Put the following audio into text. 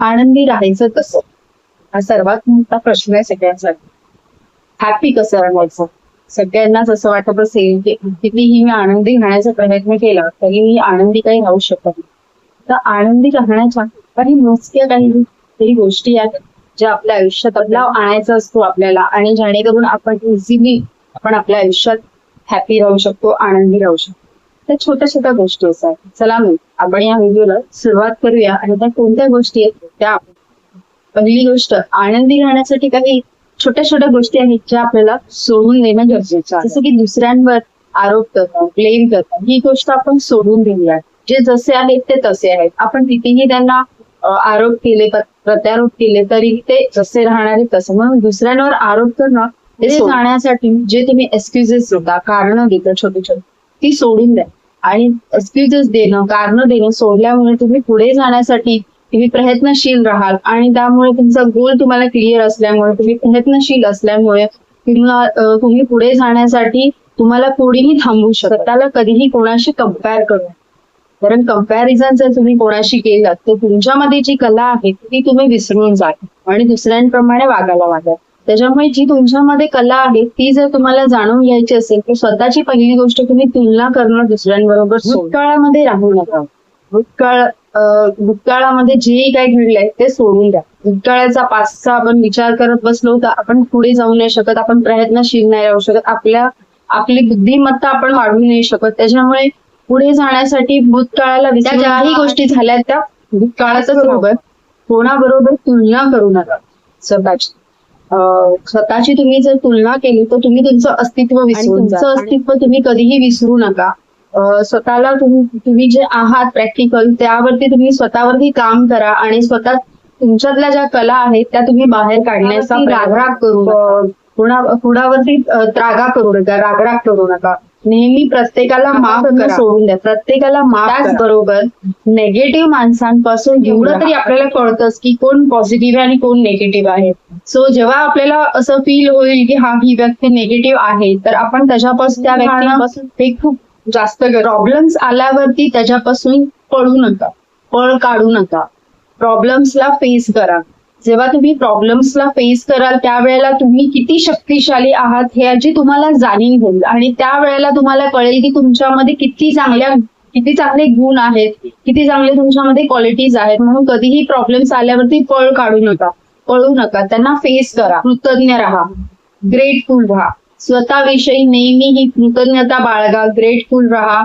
आनंदी राहायचं कसं? हा सर्वात मोठा प्रश्न आहे सगळ्यांसाठी. हॅपी कसं राहायचं? सगळ्यांनाच असं वाटत असेल की कितीही मी आनंदी राहण्याचा प्रयत्न केला तरी मी आनंदी काही राहू शकत नाही. तर आनंदी राहण्याच्या काही मोजक्या काही तरी गोष्टी आहेत ज्या आपल्या आयुष्यात बदलाव आणायचा असतो आपल्याला आणि जेणेकरून आपण इझिली आपण आपल्या आयुष्यात हॅपी राहू शकतो आनंदी राहू शकतो. त्या छोट्या छोट्या गोष्टी असतात. चला मग आपण या व्हिडिओला सुरुवात करूया आणि त्या कोणत्या गोष्टी आहेत त्या पहिली गोष्ट आनंदी राहण्यासाठी काही छोट्या छोट्या गोष्टी आहेत ज्या आपल्याला सोडून देणं गरजेचं आहे. जसं की दुसऱ्यांवर आरोप करतात ब्लेम करतात. ही गोष्ट आपण सोडून दिली आहे जे जसे आहेत ते तसे आहेत. आपण कितीही त्यांना आरोप केले प्रत्यारोप केले तरी ते जसे राहणारे तसे. म्हणून दुसऱ्यांवर आरोप करणं ते जाण्यासाठी जे तुम्ही एक्सक्युजेस देता कारण देता छोटी छोटी ती सोडून द्या. आणि एक्सक्युजेस देणं कारण देणं सोडल्यामुळे तुम्ही पुढे जाण्यासाठी तुम्ही प्रयत्नशील राहाल. आणि त्यामुळे तुमचा गोल तुम्हाला क्लिअर असल्यामुळे तुम्ही प्रयत्नशील असल्यामुळे किंवा तुम्ही पुढे जाण्यासाठी तुम्हाला कोणीही थांबवू शकता त्याला कधीही कोणाशी कंपेअर करू कारण कंपॅरिझन जर तुम्ही कोणाशी केलं तर तुमच्यामध्ये जी कला आहे ती तुम्ही विसरून जाल. आणि दुसऱ्यांप्रमाणे वागायला वागाल. त्याच्यामुळे जी तुमच्यामध्ये कला आहे ती जर तुम्हाला जाणून घ्यायची असेल तर स्वतःची पहिली गोष्ट तुम्ही तुलना करणं दुसऱ्यांबरोबर. भूतकाळामध्ये राहू नका. भूतकाळ भूतकाळामध्ये जेही काही घडलंय ते सोडून द्या. भूतकाळाचा पाचचा आपण विचार करत बसलो तर आपण पुढे जाऊ नाही शकत आपण प्रयत्नशील नाही राहू शकत. आपल्या आपली बुद्धिमत्ता आपण वाढवू नाही शकत. त्याच्यामुळे पुढे जाण्यासाठी भूतकाळाला ज्याही गोष्टी झाल्या त्या भूतकाळाच बरोबर कोणाबरोबर तुलना करू नका. स्वतःची स्वतःची तुम्ही जर तुलना केली तर तुम्ही तुमचं अस्तित्व विसरून तुमचं अस्तित्व तुम्ही कधीही विसरू नका. स्वतःला तुम्ही तुम्ही जे आहात प्रॅक्टिकल त्यावरती तुम्ही स्वतःवरती काम करा आणि स्वतः तुमच्यातल्या ज्या कला आहेत त्या तुम्ही बाहेर काढण्याचा रागराग करू कुणावरती त्रागा करू नका रागराग करू नका. नेहमी प्रत्येकाला माफ सोडून द्या. प्रत्येकाला माफ त्याचबरोबर नेगेटिव्ह माणसांपासून एवढं तरी आपल्याला कळतंच की कोण पॉझिटिव्ह आहे आणि कोण निगेटिव्ह आहे. सो जेव्हा आपल्याला असं फील होईल की हा ही व्यक्ती निगेटिव्ह आहे तर आपण त्याच्यापासून त्या व्यक्तीपासून ते खूप जास्त प्रॉब्लेम्स आल्यावरती त्याच्यापासून पळू नका. पळ काढू नका. प्रॉब्लेम्सला फेस करा. जेव्हा तुम्ही प्रॉब्लेम्सला फेस कराल त्यावेळेला तुम्ही किती शक्तिशाली आहात ह्याची तुम्हाला जाणीव होईल. आणि त्यावेळेला तुम्हाला कळेल की तुमच्यामध्ये किती चांगल्या किती चांगले गुण आहेत किती चांगले तुमच्यामध्ये क्वालिटीज आहेत. म्हणून कधीही प्रॉब्लेम्स आल्यावरती पळ काढू नका. पळू नका. त्यांना फेस करा. कृतज्ञ राहा. ग्रेटफुल राहा. स्वतःविषयी नेहमी ही कृतज्ञता बाळगा. ग्रेटफुल राहा.